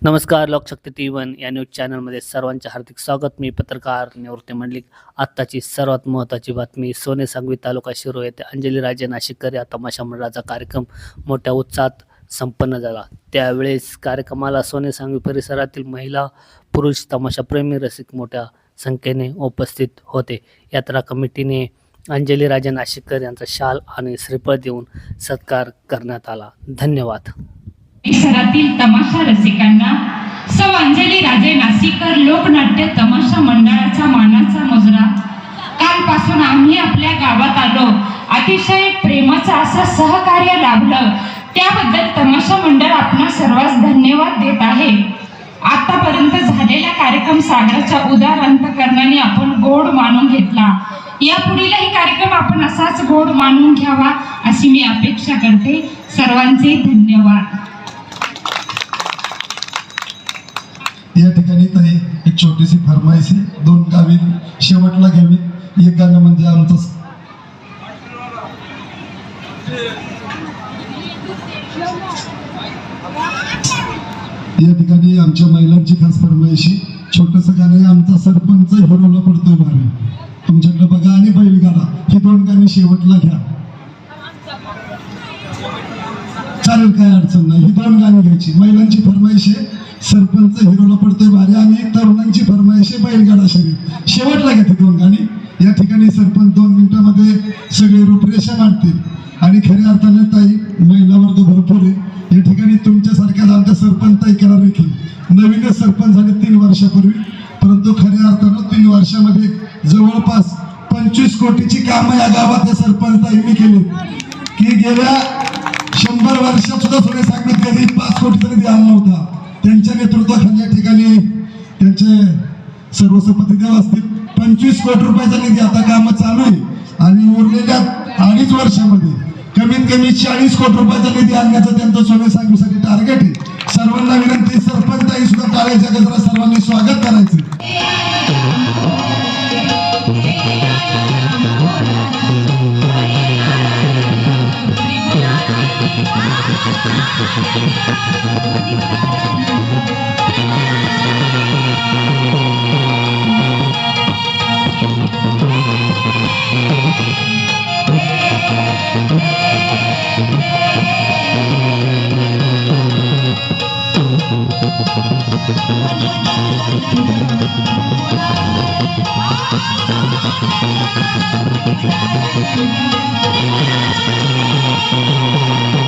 नमस्कार Lokshakti T one या news चॅनलमध्ये सर्वांचे हार्दिक स्वागत. मी पत्रकार निवृत्ती मंडलिक. आत्ताची सर्वात महत्त्वाची बातमी सोने सांगवी तालुका शिरो येथे अंजली राजे नाशिककर या तमाशा मंडळाचा कार्यक्रम मोठ्या उत्साहात संपन्न झाला. त्यावेळेस कार्यक्रमाला सोने सांगवी परिसरातील महिला पुरुष तमाशाप्रेमी रसिक मोठ्या संख्येने उपस्थित होते. यात्रा कमिटीने अंजली राजे नाशिककर यांचा शाल आणि श्रीफळ देऊन सत्कार करण्यात आला. धन्यवाद. परिसरातील तमाशा रसिकांना सौ अंजली राजे नाशिककर लोकनाट्य तमाशा मंडळाचा मानाचा मुजरा कालपासून आम्ही आपल्या गावात आलो. अतिशय प्रेमाचं असं सहकार्य लाभलं. त्याबद्दल तमाशा मंडळ आपणा सर्वांस धन्यवाद देत आहे. आतापर्यंत झालेला कार्यक्रम सागराच्या उदार अंतकरणाने आपण गोड मानून घेतला. यापुढीलही कार्यक्रम आपण असाच गोड मानून घ्यावा अशी मी अपेक्षा करते. सर्वांचे धन्यवाद. या ठिकाणी ताई एक छोटीशी फरमाईश दोन गावी शेवटला घ्यावी एक गाणं म्हणजे आमचं या ठिकाणी आमच्या महिलांची खास फरमाईशी छोटस गाणं आमचा सरपंच हिरोला पडतोय भारी तुमच्याकडे बघा आणि बैलगाडा. ही दोन गाणी शेवटला घ्या. चालेल काय अडचण नाही. ही दोन गाणी घ्यायची. महिलांची फरमाईश आहे. सरपंच हिरोला पडतोय भारी. आणि तरुणांची फरमायशी बैलगाडा शरीर शेवटला घेते दोन गाणी या ठिकाणी सरपंच दोन मिनिटामध्ये सगळे रूपरेषा मांडतील. आणि खऱ्या अर्थाने ताई महिला वर्ग भरपूर आहे. या ठिकाणी तुमच्यासारख्याच आमच्या सरपंच ताई केला देखील. नवीनच सरपंच झाले तीन वर्षापूर्वी. परंतु खऱ्या अर्थानं तीन वर्षामध्ये जवळपास पंचवीस कोटीची कामं या गावात या सरपंच ताईंनी केली. की गेल्या शंभर वर्षात सुद्धा सोने सांगत कधी पाच कोटी तरी द्यायला नव्हता. त्यांच्या नेतृत्वाखाली या ठिकाणी त्यांचे सर्व देव असतील. पंचवीस कोटी रुपयाचा निधी आता कामं चालू आहे. आणि उरलेल्या अडीच वर्षामध्ये कमीत कमी चाळीस कोटी रुपयाचा निधी आणण्याचं त्यांचं सोने सांगूसाठी टार्गेट आहे. सर्वांना विनंती सरपंच ताई सुद्धा टाळायच्या गजरा सर्वांनी स्वागत करायचं. Thank Thank you.